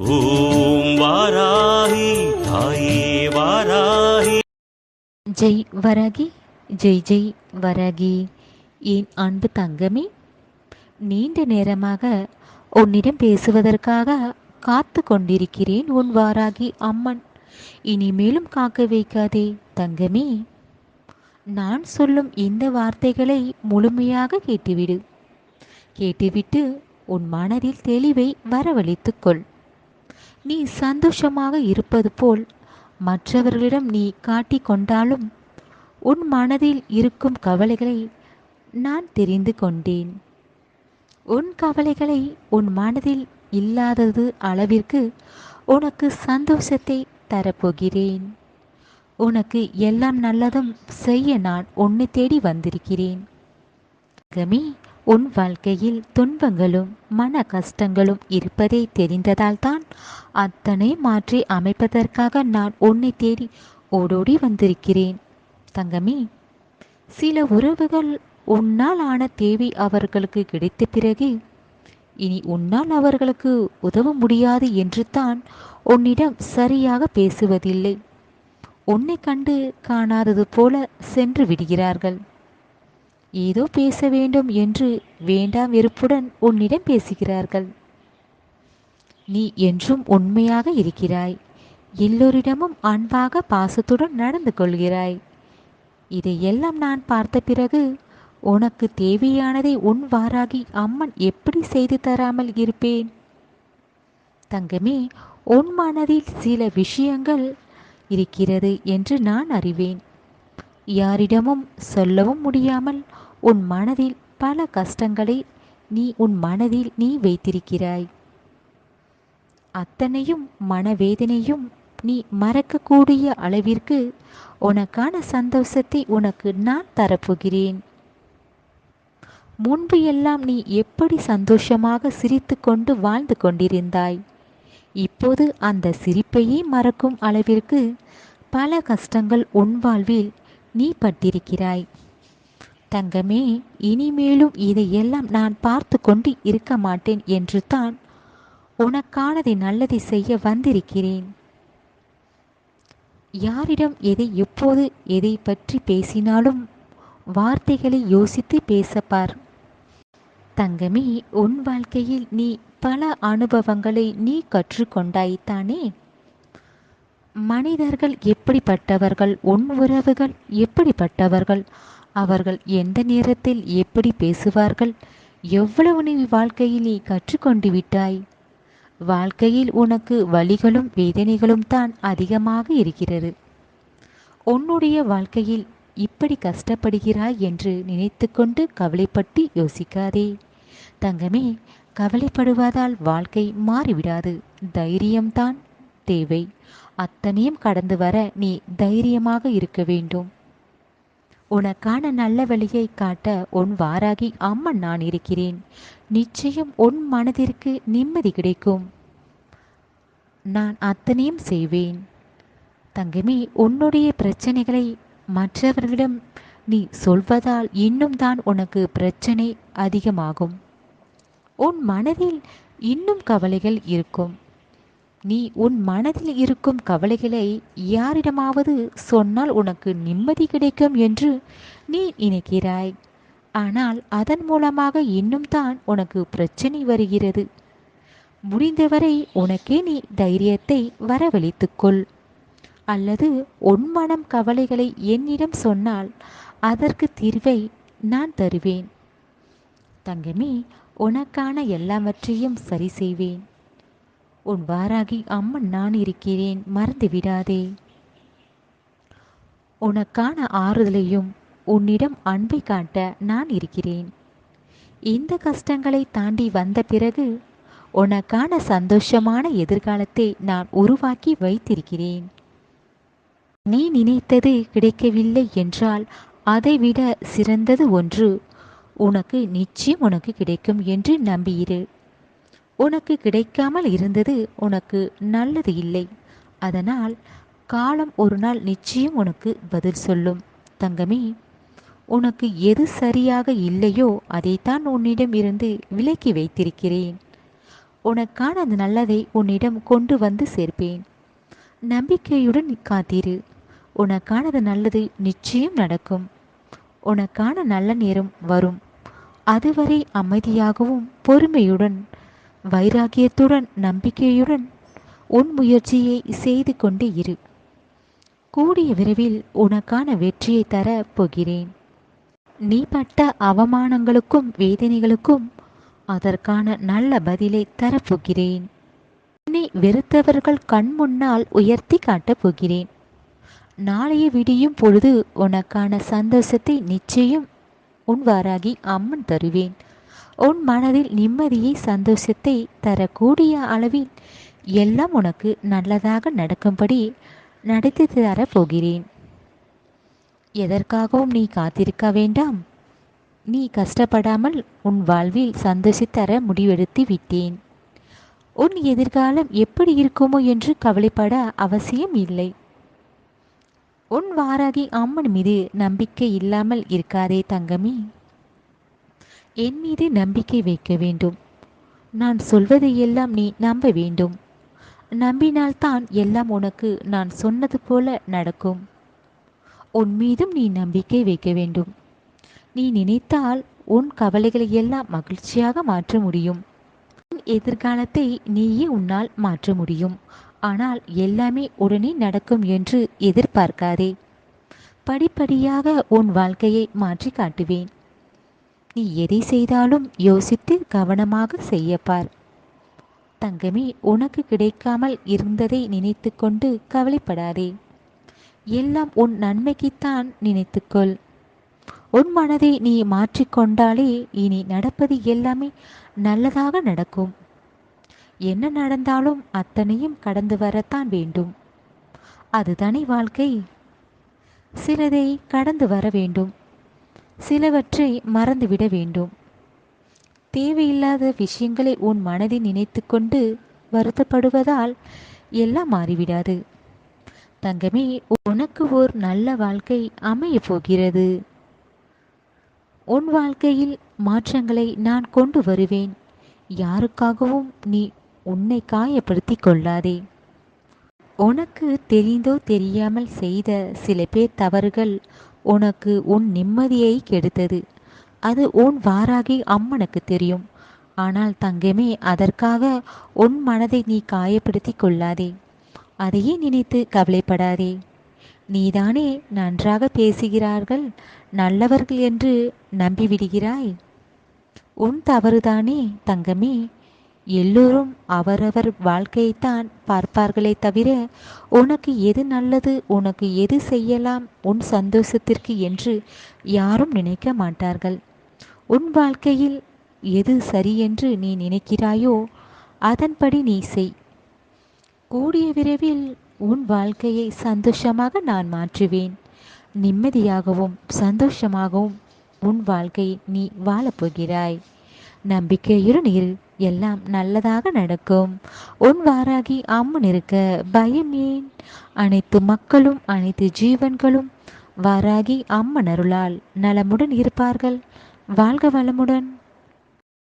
ஓம் வாராகி தாயே வாராகி. ஜெய் வரகி ஜெய் ஜெய் வரகி. என் அன்பு தங்கமே நீண்ட நேரமாக உன்னிடம் பேசுவதற்காக காத்து கொண்டிருக்கிறேன் உன் வாராகி அம்மன். இனிமேலும் காக்க வைக்காதே தங்கமே. நான் சொல்லும் இந்த வார்த்தைகளை முழுமையாக கேட்டுவிடு. கேட்டுவிட்டு உன் மனதில் தெளிவை வரவழைத்துக்கொள். நீ சந்தோஷமாக இருப்பது போல் மற்றவர்களிடம் நீ காட்டிக் கொண்டாலும் உன் மனதில் இருக்கும் கவலைகளை நான் தெரிந்து கொண்டேன். உன் கவலைகளை உன் மனதில் இல்லாதது அளவிற்கு உனக்கு சந்தோஷத்தை தரப்போகிறேன். உனக்கு எல்லாம் நல்லதும் செய்ய நான் உன்னை தேடி வந்திருக்கிறேன். கமி உன் வாழ்க்கையில் துன்பங்களும் மன கஷ்டங்களும் இருப்பதை தெரிந்ததால்தான் அத்தனை மாற்றி அமைப்பதற்காக நான் உன்னை தேடி ஓடோடி வந்திருக்கிறேன். தங்கமி சில உறவுகள் உன்னால் ஆன தேவை அவர்களுக்கு கிடைத்த பிறகு இனி உன்னால் அவர்களுக்கு உதவ முடியாது என்று தான் உன்னிடம் சரியாக பேசுவதில்லை. உன்னை கண்டு காணாதது போல சென்று விடுகிறார்கள். ஏதோ பேச வேண்டும் என்று வேண்டாம் வெறுப்புடன் உன்னிடம் பேசுகிறார்கள். நீ என்றும் உண்மையாக இருக்கிறாய். எல்லோரிடமும் அன்பாக பாசத்துடன் நடந்து கொள்கிறாய். இதையெல்லாம் நான் பார்த்த பிறகு உனக்கு தேவையானதை உன் வாராகி அம்மன் எப்படி செய்து தராமல் இருப்பேன்? தங்கமே உன் மனதில் சில விஷயங்கள் இருக்கிறது என்று நான் அறிவேன். யாரிடமும் சொல்லவும் முடியாமல் உன் மனதில் பல கஷ்டங்களை நீ உன் மனதில் நீ வைத்திருக்கிறாய். அத்தனையும் மனவேதனையும் நீ மறக்கக்கூடிய அளவிற்கு உனக்கான சந்தோஷத்தை உனக்கு நான் தரப்போகிறேன். முன்பு எல்லாம் நீ எப்படி சந்தோஷமாக சிரித்து கொண்டு வாழ்ந்து கொண்டிருந்தாய்? இப்போது அந்த சிரிப்பையே மறக்கும் அளவிற்கு பல கஷ்டங்கள் உன் வாழ்வில் நீ பட்டிருக்கிறாய். தங்கமே இனிமேலும் இதையெல்லாம் நான் பார்த்து கொண்டு இருக்க மாட்டேன் என்று தான் உனக்கானதை நல்லதை செய்ய வந்திருக்கிறேன். யாரிடம் எதை எப்போது எதை பற்றி பேசினாலும் வார்த்தைகளை யோசித்து பேசப்பார். தங்கமே உன் வாழ்க்கையில் நீ பல அனுபவங்களை நீ கற்றுக்கொண்டாய்த்தானே? மனிதர்கள் எப்படிப்பட்டவர்கள்? உன் உறவுகள் எப்படிப்பட்டவர்கள்? அவர்கள் எந்த நேரத்தில் எப்படி பேசுவார்கள்? எவ்வளவு நீ வாழ்க்கையில் நீ கற்றுக்கொண்டு விட்டாய்? வாழ்க்கையில் உனக்கு வலிகளும் வேதனைகளும் தான் அதிகமாக இருக்கிறது. உன்னுடைய வாழ்க்கையில் இப்படி கஷ்டப்படுகிறாய் என்று நினைத்துக்கொண்டு கவலைப்பட்டு யோசிக்காதே. தங்கமே கவலைப்படுவதால் வாழ்க்கை மாறிவிடாது. தைரியம்தான். தேவை. அத்தனையும் கடந்து வர நீ தைரியமாக இருக்க வேண்டும். உனக்கான நல்ல வழியை காட்ட உன் வாராகி அம்மன் நான் இருக்கிறேன். நிச்சயம் உன் மனதிற்கு நிம்மதி கிடைக்கும். நான் அத்தனையும் செய்வேன். தங்கமே உன்னுடைய பிரச்சனைகளை மற்றவர்களிடம் நீ சொல்வதால் இன்னும் தான் உனக்கு பிரச்சனை அதிகமாகும். உன் மனதில் இன்னும் கவலைகள் இருக்கும். நீ உன் மனதில் இருக்கும் கவலைகளை யாரிடமாவது சொன்னால் உனக்கு நிம்மதி கிடைக்கும் என்று நீ நினைக்கிறாய். ஆனால் அதன் மூலமாக இன்னும் தான் உனக்கு பிரச்சனை வருகிறது. முடிந்தவரை உனக்கே நீ தைரியத்தை வரவழைத்துக்கொள் அல்லது உன் மனம் கவலைகளை என்னிடம் சொன்னால் அதற்கு தீர்வை நான் தருவேன். தங்கமே உனக்கான எல்லாவற்றையும் சரி செய்வேன். உன் வாராகி அம்மன் நான் இருக்கிறேன் மறந்து விடாதே. உனக்கான ஆறுதலையும் உன்னிடம் அன்பை காட்ட நான் இருக்கிறேன். இந்த கஷ்டங்களை தாண்டி வந்த பிறகு உனக்கான சந்தோஷமான எதிர்காலத்தை நான் உருவாக்கி வைத்திருக்கிறேன். நீ நினைத்தது கிடைக்கவில்லை என்றால் அதைவிட சிறந்தது ஒன்று உனக்கு நிச்சயம் உனக்கு கிடைக்கும் என்று நம்பியிரு. உனக்கு கிடைக்காமல் இருந்தது உனக்கு நல்லது இல்லை. அதனால் காலம் ஒரு நாள் நிச்சயம் உனக்கு பதில் சொல்லும். தங்கமே உனக்கு எது சரியாக இல்லையோ அதைத்தான் உன்னிடம் இருந்து விலக்கி வைத்திருக்கிறேன். உனக்கான அந்த நல்லதை உன்னிடம் கொண்டு வந்து சேர்ப்பேன். நம்பிக்கையுடன் காத்திரு. உனக்கானது நல்லது நிச்சயம் நடக்கும். உனக்கான நல்ல நேரம் வரும். அதுவரை அமைதியாகவும் பொறுமையுடன் வைராகியத்துடன் நம்பிக்கையுடன் உன் முயற்சியை செய்து கொண்டு இரு. கூடிய விரைவில் உனக்கான வெற்றியை தர போகிறேன். நீ பட்ட அவமானங்களுக்கும் வேதனைகளுக்கும் அதற்கான நல்ல பதிலை தரப்போகிறேன் உன்னை வெறுத்தவர்கள் கண் முன்னால் உயர்த்தி காட்டப் போகிறேன். நாளைய விடியும் பொழுது உனக்கான சந்தோஷத்தை நிச்சயம் உன் வாராகி அம்மன் தருவேன். உன் மனதில் நிம்மதியை சந்தோஷத்தை தரக்கூடிய அளவில் எல்லாம் உனக்கு நல்லதாக நடக்கும்படி நடத்தி தரப் போகிறேன். எதற்காகவும் நீ காத்திருக்க வேண்டாம். நீ கஷ்டப்படாமல் உன் வாழ்வில் சந்தோஷித்தர முடிவெடுத்து விட்டேன். உன் எதிர்காலம் எப்படி இருக்குமோ என்று கவலைப்பட அவசியம் இல்லை. உன் வாராகி அம்மன் மீது நம்பிக்கை இல்லாமல் இருக்காதே தங்கமே. என் மீது நம்பிக்கை வைக்க வேண்டும். நான் சொல்வதை எல்லாம் நீ நம்ப வேண்டும். நம்பினால்தான் எல்லாம் உனக்கு நான் சொன்னது போல நடக்கும். உன் மீதும் நீ நம்பிக்கை வைக்க வேண்டும். நீ நினைத்தால் உன் கவலைகளை எல்லாம் மகிழ்ச்சியாக மாற்ற முடியும். உன் எதிர்காலத்தை நீயே உன்னால் மாற்ற முடியும். ஆனால் எல்லாமே உடனே நடக்கும் என்று எதிர்பார்க்காதே. படிப்படியாக உன் வாழ்க்கையை மாற்றி காட்டுவேன் நீ எதை செய்தாலும் யோசித்து கவனமாக செய்யப்பார். தங்கமே உனக்கு கிடைக்காமல் இருந்ததை நினைத்து கொண்டு கவலைப்படாதே. எல்லாம் உன் நன்மைக்குத்தான் நினைத்துக்கொள். உன் மனதை நீ மாற்றிக்கொண்டாலே இனி நடப்பது எல்லாமே நல்லதாக நடக்கும். என்ன நடந்தாலும் அத்தனையும் கடந்து வரத்தான் வேண்டும். அதுதானே வாழ்க்கை? சிலதை கடந்து வர வேண்டும். சிலவற்றை மறந்துவிட வேண்டும். தேவையில்லாத விஷயங்களை உன் மனதில் நினைத்து கொண்டு வருத்தப்படுவதால் எல்லாம் மாறிவிடாது. தங்கமே உனக்கு ஓர் நல்ல வாழ்க்கை அமையப் போகிறது. உன் வாழ்க்கையில் மாற்றங்களை நான் கொண்டு வருவேன். யாருக்காகவும் நீ உன்னை காயப்படுத்தி கொள்ளாதே. உனக்கு தெரிந்தோ தெரியாமல் செய்த சில பேர் தவறுகள் உனக்கு உன் நிம்மதியை கெடுத்தது. அது உன் வாராகி அம்மனுக்கு தெரியும். ஆனால் தங்கமே அதற்காக உன் மனதை நீ காயப்படுத்தி கொள்ளாதே. அதையே நினைத்து கவலைப்படாதே. நீதானே நன்றாக பேசுகிறார்கள் நல்லவர்கள் என்று நம்பிவிடுகிறாய். உன் தவறுதானே தங்கமே. எல்லோரும் அவரவர் வாழ்க்கையைத்தான் பார்ப்பார்களே தவிர உனக்கு எது நல்லது உனக்கு எது செய்யலாம் உன் சந்தோஷத்திற்கு என்று யாரும் நினைக்க மாட்டார்கள். உன் வாழ்க்கையில் எது சரி என்று நீ நினைக்கிறாயோ அதன்படி நீ செய். கூடிய விரைவில் உன் வாழ்க்கையை சந்தோஷமாக நான் மாற்றுவேன். நிம்மதியாகவும் சந்தோஷமாகவும் உன் வாழ்க்கையை நீ வாழப்போகிறாய். நம்பிக்கையுடன் இரு. எல்லாம் நல்லதாக நடக்கும். உன் வாராகி அம்மன் இருக்க பயம் ஏன்? அனைத்து மக்களும் அனைத்து ஜீவன்களும் வாராகி அம்மன் அருளால் நலமுடன் இருப்பார்கள். வாழ்க வளமுடன்.